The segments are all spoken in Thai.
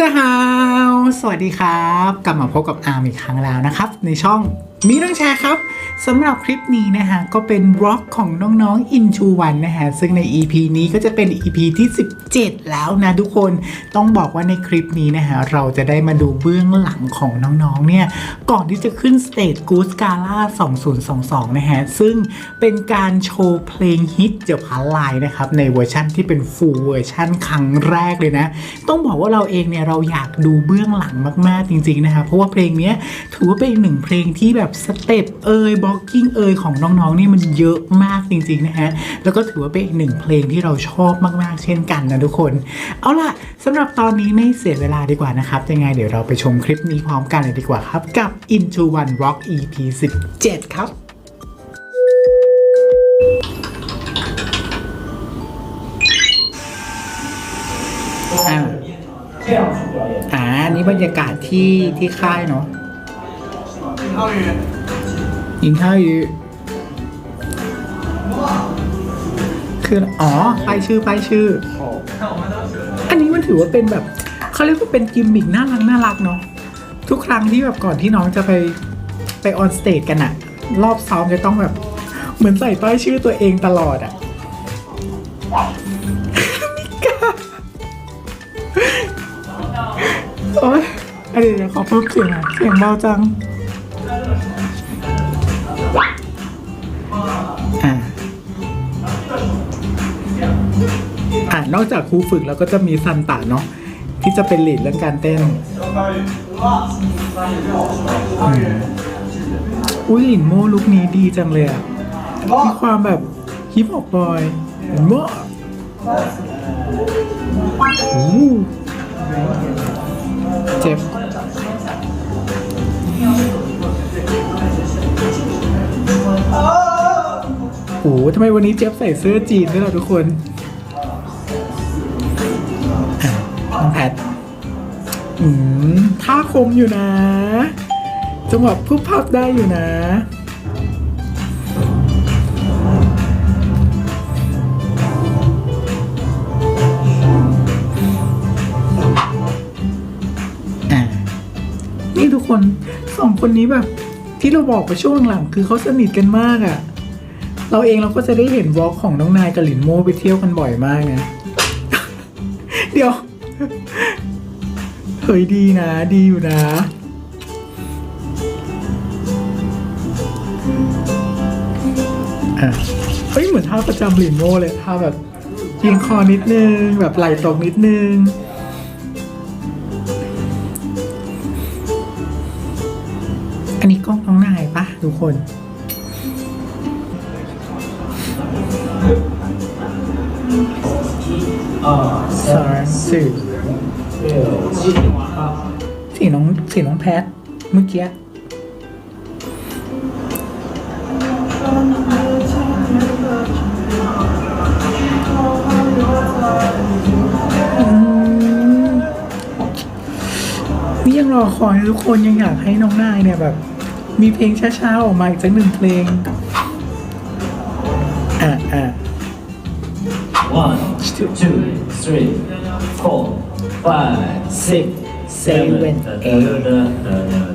จ้าฮาว สวัสดีครับ กลับมาพบกับอาร์มอีกครั้งแล้วนะครับ ในช่อง มีเรื่องแชร์ครับสำหรับคลิปนี้นะฮะก็เป็นบล็อกของน้องๆ Into One นะฮะซึ่งใน EP นี้ก็จะเป็น EP ที่ 17 แล้วนะทุกคนต้องบอกว่าในคลิปนี้นะฮะเราจะได้มาดูเบื้องหลังของน้องๆ เนี่ย ก่อนที่จะขึ้นสเตจกูสกาล่า2022 นะฮะ ซึ่งเป็นการโชว์เพลงฮิตเดี๋ยวพันลายนะครับ ในเวอร์ชั่นที่เป็นฟูลเวอร์ชั่นครั้งแรกเลยนะ ต้องบอกว่าเราเองเนี่ยเราอยากดูเบื้องหลังมากๆจริงๆนะคะเพราะว่าเพลงนี้ถือว่าเป็นหนึ่งเพลงที่แบบสเต็ปเอยบล็อกกิ้งเอยของน้องๆนี่มันเยอะมากจริงๆนะฮะ แล้วก็ถือว่าเป็นอีกหนึ่งเพลงที่เราชอบมากๆ เช่นกันนะทุกคน เอาล่ะสำหรับตอนนี้ไม่เสียเวลาดีกว่านะครับ ยังไงเดี๋ยวเราไปชมคลิปนี้พร้อมกันเลยดีกว่าครับ กับ Into One Rock EP 17 ครับอ่าอ่านี่บรรยากาศที่ที่ค่ายเนาะ ยิงข้าวอยู่คืออ๋อป้ายชื่อป้ายชื่อ อันนี้มันถือว่าเป็นแบบเขาเรียกว่าเป็นกิมมิกน่ารักน่ารักเนาะทุกครั้งที่แบบก่อนที่น้องจะไปไปออนสเตจกันอะรอบซ้อมจะต้องแบบ เหมือนใส่ป้ายชื่อตัวเองตลอดอะโอ๊ยอันนี้เดี๋ยวขอเพิ่มเสียงหน่อยเสียงเบาจัง อ่านอกจากครูฝึกแล้วก็จะมีซันตะเนาะที่จะเป็นลีดเรื่องการเต้นอืมอุ้ยหลินโมลุคนี้ดีจังเลยอะมีความแบบฮิปฮอปบอยหลินโมโอ้เจ็บโอ้ทำไมวันนี้เจฟใส่เสื้อจีนด้วยล่ะทุกคน ท่าคมอยู่นะ จังหวะพุบพับได้อยู่นะอะนี่ทุกคนสองคนนี้แบบ ที่เราบอกไปช่วงหลังคือเขาสนิทกันมากอะ่ะ เราเองเราก็จะได้เห็นวอล์กของน้องนายกับหลินโมไปเที่ยวกันบ่อยมากนะ เดี๋ยว เฮ้ยดีนะ ดีอยู่นะ อะ เฮ้ยเหมือนท่าประจำหลินโมเลยท่าแบบยิงคอนิดนึง แบบไหล่ตรงนิดนึงอันนี้กล้องน้องนายปะทุกคนสามสี่ สีน้องสีน้องแพทเมื่อกี้นี่ยังรอคอยทุกคนยังอยากให้น้องนายเนี่ยแบบ มีเพลงช้าๆออกมาอีกสักหนึ่งเพลง อะอะ One, two, three, four, five, six, seven, eight.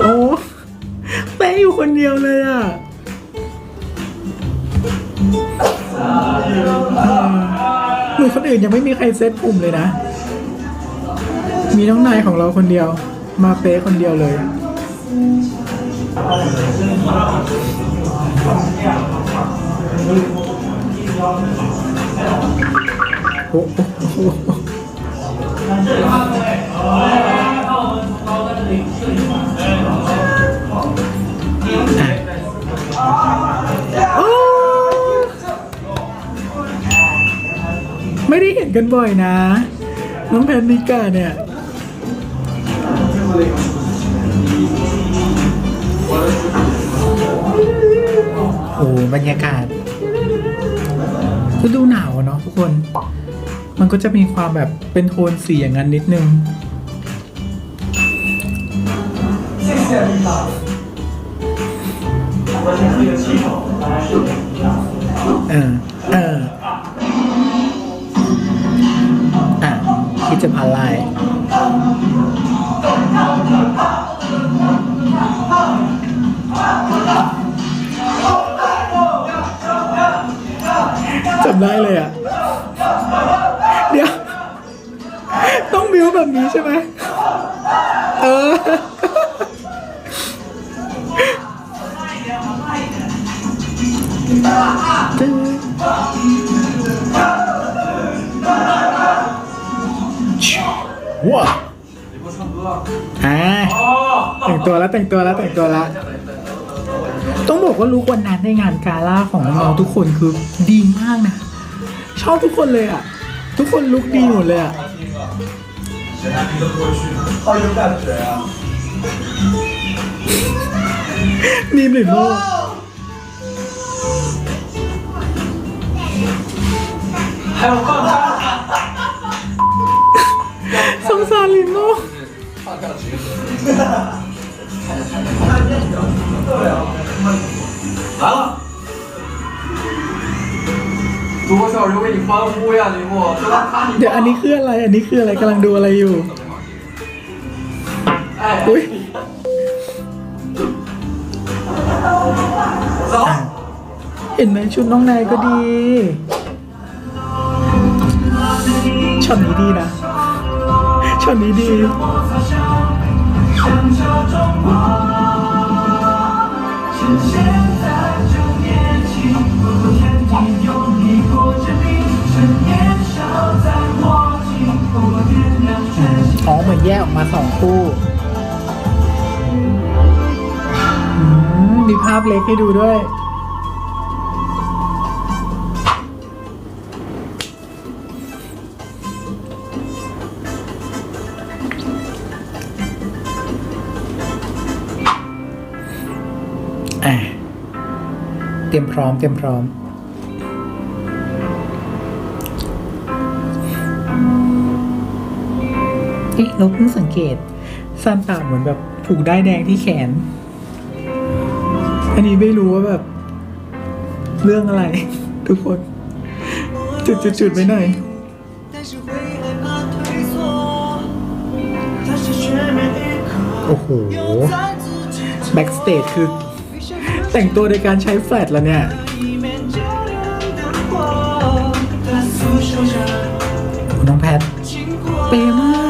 โอ้เป๊ะอยู่คนเดียวเลยอะเหมือนคนอื่นยังไม่มีใครเซตปุ่มเลยนะ มีน้องนายของเราคนเดียว มาเป๊คนเดียวเลย ไม่ได้เห็นกันบ่อยนะ น้องแพนนิกาเนี่ย โอ้บรรยากาศฤดูหนาวเนาะทุกคน มันก็จะมีความแบบเป็นโทนสีอย่างนั้นนิดนึง เออ เออ อะคิดจะพาไลาำได้เลยอะ เดี๋ยว ต้องบิวแบบนี้ใช่ไหมเออว้าอ่าแต่งตัวแล้วแต่งตัวแล้วแต่งตัวแล้วต้องบอกว่าลุกวันนั้นในงานกาล่าของน้องๆทุกคนคือดีมากนะ ชอบทุกคนเลยอะ ทุกคนลุกดีหมดเลยอะมีหรือโลกสงสารลินโลก了。你欢呼呀，林默！都在看你。 เดี๋ยวอันนี้คืออะไร อันนี้คืออะไรกำลังดูอะไรอยู่ 哎， อุ้ย 走。 เห็นไหมชุดน้องนายก็ดี ช็อตนี้ดีนะ ช็อตนี้ดี อ๋ มือนแยกออกมาสองคู่มีภาพเล็กให้ดูด้วยอะเตรียมพร้อมเตรียมพร้อม เราเพิ่งสังเกตซันตาเหมือนแบบผูกได้แดงที่แขน อันนี้ไม่รู้ว่าแบบ เรื่องอะไร ทุกคน จุดจุดไปหน่อยโอ้โห แบ็กสเตจคือ แต่งตัวในการใช้แฟลชแล้วเนี่ยน้องแพท เปมาก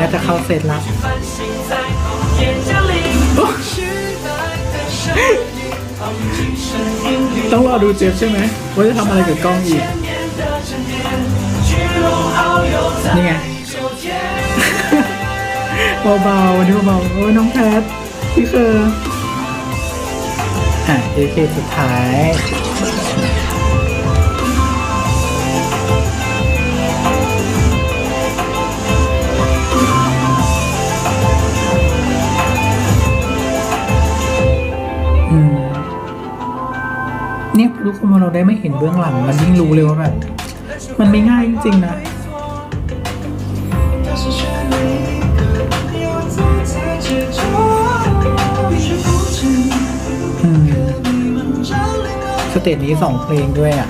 ก็จะเข้าเซตแล้วต้องรอดูเจฟใช่ไหมว่าจะทำอะไรกับกล้องอีก นี่ไงเบาๆวันนี้เบาๆโอ้ยน้องแพทพี่เคออะเอเคสุดท้าย ทุกคนพอเราได้ไม่เห็นเบื้องหลัง มันยิ่งรู้เลยว่าแบบมันไม่ง่ายจริงๆนะสเตจนี้สองเพลงด้วยอะ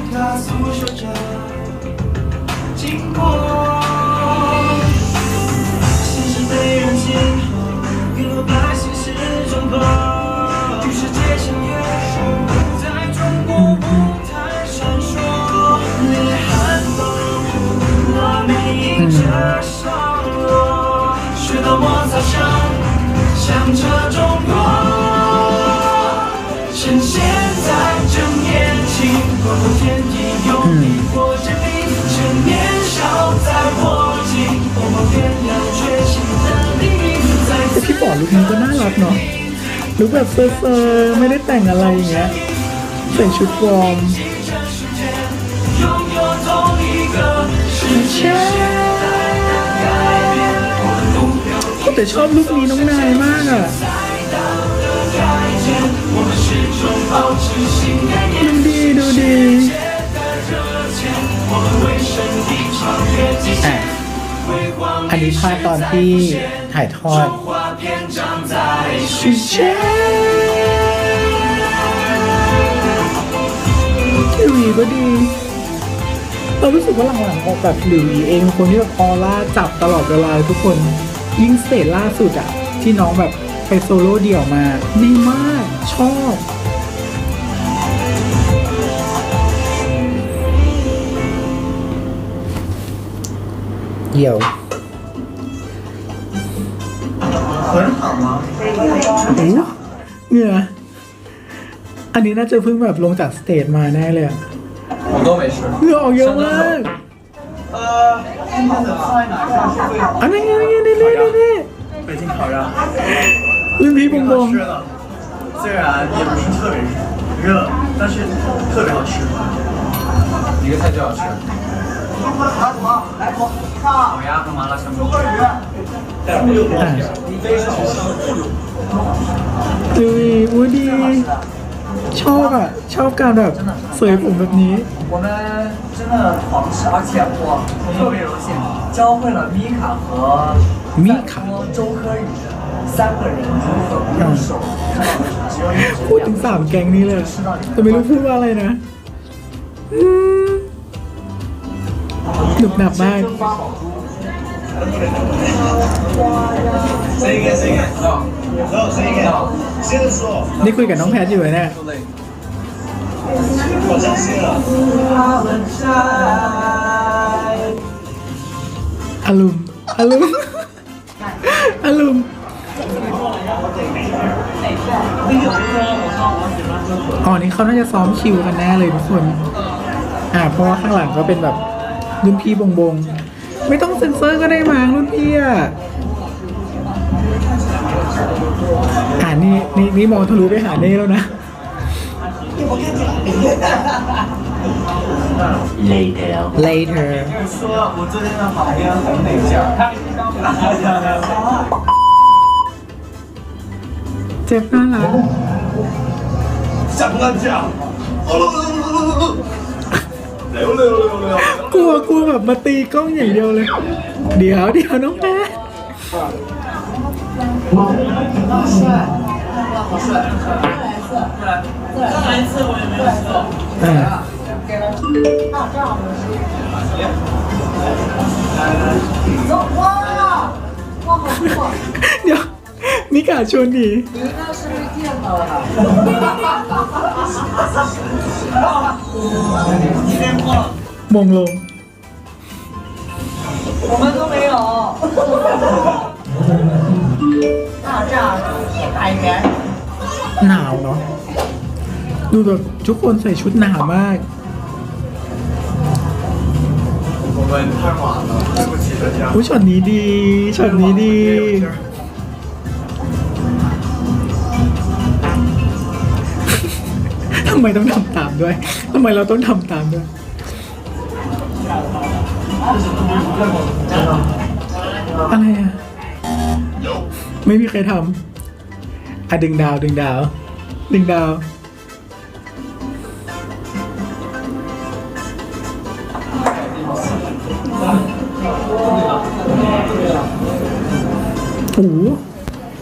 向着中国。趁现在正年轻，过后天地有你我真理，趁年少在握紧，我们点亮觉醒的黎明，在 แต่พี่ป๋อลุคนี้ก็น่ารักเนาะลุคแบบเซอร์ๆไม่ได้แต่งอะไรอย่างเงี้ย 在 ใส่ชุดวอร์ม 拥有同一个世界。 แต่ชอบลุคนี้น้องนายมากอะดูดีดูดีอะอันนี้พาตอนที่ถ่ายทอดชิเช่หลุยก็ดี เรารู้สึกว่าหลังๆออกแบบหลุยเองคนที่แบบออร่าจับตลอดเวลาทุกคน ยิ่งสเตจล่าสุดอะที่น้องแบบไปโซโล่เดี่ยวมาดีมากชอบเดี่ยวเหงื่ออันนี้น่าจะเพิ่งแบบลงจากสเตจมาแน่เลยเหงื่อออกเยอะมากอันนี้อันนี้ 北京烤鸭，很好吃的，虽然也不是特别热，但是特别好吃，一个菜就好吃。中？来，我。烤鸭和麻辣香锅。我弟，喜，我们真的狂吃，而且我特别荣幸，教会了 Mika 和。米卡。พูดถึงสามแก๊งนี้เลย แต่ไม่รู้พูดว่าอะไรนะหนุกหนับมากนี่คุยกับน้องแพทอยู่เลยเนี่ยอารมณ์อารมณ์ อารมณ์อ๋อนี่เขาน่าจะซ้อมคิวกันแน่เลยทุกคน อ่า เพราะว่าข้างหลังก็เป็นแบบรุ่นพี่บงบง ไม่ต้องเซ็นเซอร์ก็ได้มั้งรุ่นพี่อะอ่านี่นี่นี่มองทะลุไปหาเน่แล้วนะ Later. later 说我昨天的旁边很美劲儿。 เจ็บน่ารัก 什么酱？溜溜溜溜溜。 กลัวกลัวแบบมาตีกล้องอย่างเดียวเลย เดี๋ยวเดี๋ยวน้องแพทอ่า เดี๋ยวมิกาชวนหนีมงลง 我们都没有。那这样打一遍。 หนาวเนาะ ดูแบบทุกคนใส่ชุดหนาวมาก 们太晚了，对不起大家。 อุ้ยช็อตนี้ดี ช็อตนี้ดี ทำไมต้องทำตามด้วย ทำไมเราต้องทำตามด้วย อะไรอ่ะ ไม่มีใครทำอ่ะดึงดาว ดึงดาว ดึงดาว ห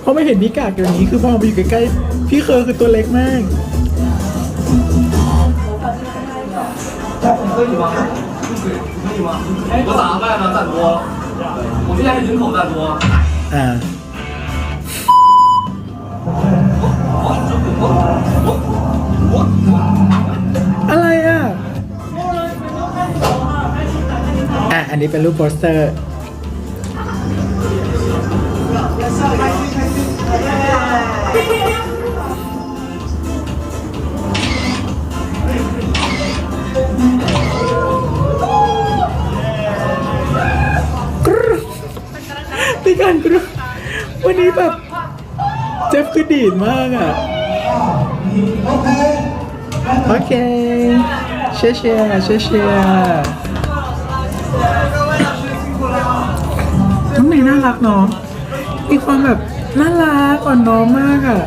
พอไม่เห็นนิกากอย่างนี้คือพอมาอยู่ใกล้ๆ พี่เคอคือตัวเล็กมาก 可以吗？可以吗？我咋办呢？赞多，我现在是人口赞多。 อ่า อะไรอ่ะ อ่ะ อันนี้เป็นรูปโปสเตอร์ การกรึ๊ดวันนี้แบบเจฟคือดีดมากอะ โอเค เชียร์เชียร์เชียร์เชียร์น้องเนยน่ารักเนาะมีความแบบน่ารักอ่อนน้อมมากอะ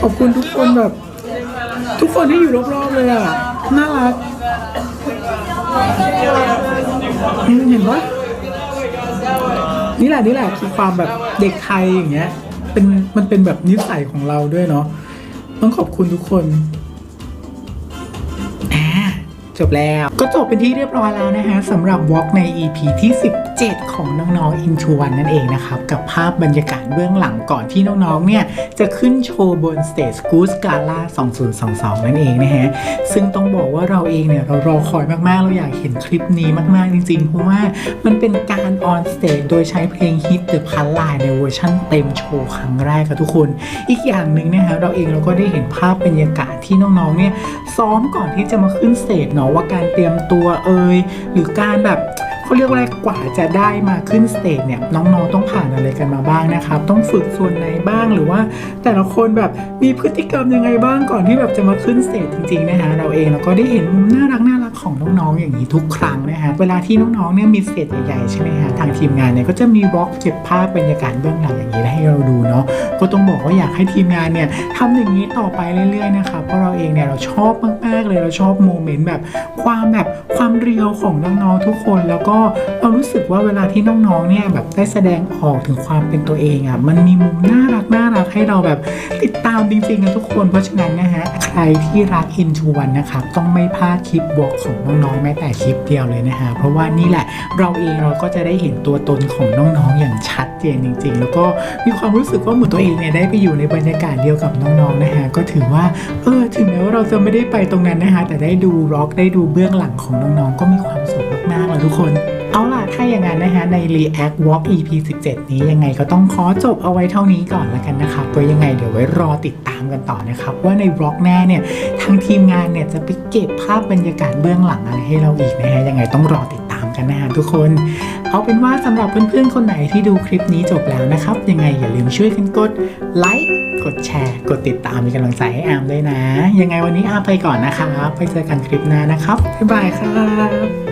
ขอบคุณทุกคนแบบ ทุกคนที่อยู่รอบๆเลยอะน่ารัก เห็นปะ นี่แหละนี่แหละคือความแบบเด็กไทยอย่างเงี้ยเป็นมันเป็นแบบนิสัยของเราด้วยเนาะต้องขอบคุณทุกคน จบแล้ว ก็จบเป็นที่เรียบร้อยแล้วนะฮะสำหรับวอล์กใน EP ที่ 17 ของน้องๆ Into One นั่นเองนะครับ กับภาพบรรยากาศเบื้องหลังก่อนที่น้องๆเนี่ย จะขึ้นโชว์บนสเตจ Goose Gala 2022 นั่นเองนะฮะ ซึ่งต้องบอกว่าเราเองเนี่ย เรารอคอยมากๆ เราอยากเห็นคลิปนี้มากๆ จริงๆ เพราะว่ามันเป็นการออนสเตจโดยใช้เพลงฮิตหรือพันลายในเวอร์ชั่นเต็มโชว์ครั้งแรกกับทุกคน อีกอย่างหนึ่งนะฮะเราเองเราก็ได้เห็นภาพบรรยากาศที่น้องๆเนี่ยซ้อมก่อนที่จะมาขึ้นสเตจเนาะว่าการเตรียมตัวเอ่ยหรือการแบบ เขาเรียกว่าอะไรกว่าจะได้มาขึ้นสเตจเนี่ยน้องๆต้องผ่านอะไรกันมาบ้างนะครับ ต้องฝึกส่วนไหนบ้างหรือว่า แต่ละคนแบบมีพฤติกรรมยังไงบ้างก่อนที่แบบจะมาขึ้นสเตจจริงๆนะฮะเราเองเราก็ได้เห็นมุมน่ารักน่ารักของน้องๆอย่างนี้ทุกครั้งนะฮะเวลาที่น้องๆเนี่ยมีสเตจใหญ่ๆใช่ไหมฮะทางทีมงานเนี่ยก็จะมีบล็อกเก็บภาพบรรยากาศเบื้องหลังอย่างนี้ให้เราดูเนาะก็ต้องบอกว่าอยากให้ทีมงานเนี่ยทำอย่างนี้ต่อไปเรื่อยๆนะครับเพราะเราเองเนี่ยเราชอบมากๆเลยเราชอบโมเมนต์แบบความแบบความเรียวของน้องๆทุกคนแล้วก็เรารู้สึกว่าเวลาที่น้องๆเนี่ยแบบได้แสดงออกถึงความเป็นตัวเองอะมันมีมุมน่ารักน่ารัก ให้เราแบบติดตามจริงๆนะทุกคนเพราะฉะนั้นนะฮะใครที่รัก Into One นะครับต้องไม่พลาดคลิปวกของน้องๆแม้แต่คลิปเดียวเลยนะฮะเพราะว่านี่แหละเราเองเราก็จะได้เห็นตัวตนของน้องๆอย่างชัดเจนจริง ๆ แล้วก็มีความรู้สึกว่าเหมือนตัวเองเนี่ยได้ไปอยู่ในบรรยากาศเดียวกับน้องๆนะฮะก็ถือว่าเออถึงแม้ว่าเราจะไม่ได้ไปตรงนั้นนะฮะแต่ได้ดูร็อกได้ดูเบื้องหลังของน้องๆก็มีความสุขมากๆเลยทุกคน ถ้าอย่างนั้นนะฮะใน React Walk EP 17 นี้ยังไงก็ต้องขอจบเอาไว้เท่านี้ก่อนแล้วกันนะครับก็ยังไงเดี๋ยวไว้รอติดตามกันต่อนะครับ ว่าในบล็อกหน้าเนี่ยทางทีมงานเนี่ยจะไปเก็บภาพบรรยากาศเบื้องหลังอะไรให้เราอีกนะฮะยังไงต้องรอติดตามกันนะฮะทุกคน เอาเป็นว่าสำหรับเพื่อนๆคนไหนที่ดูคลิปนี้จบแล้วนะครับ ยังไงอย่าลืมช่วยกันกดไลค์กดแชร์ กดติดตามเป็นกำลังใจให้อาร์มด้วยนะ ยังไงวันนี้อาร์มไปก่อนนะครับไปเจอกันคลิปหน้านะครับบ๊ายบายครับ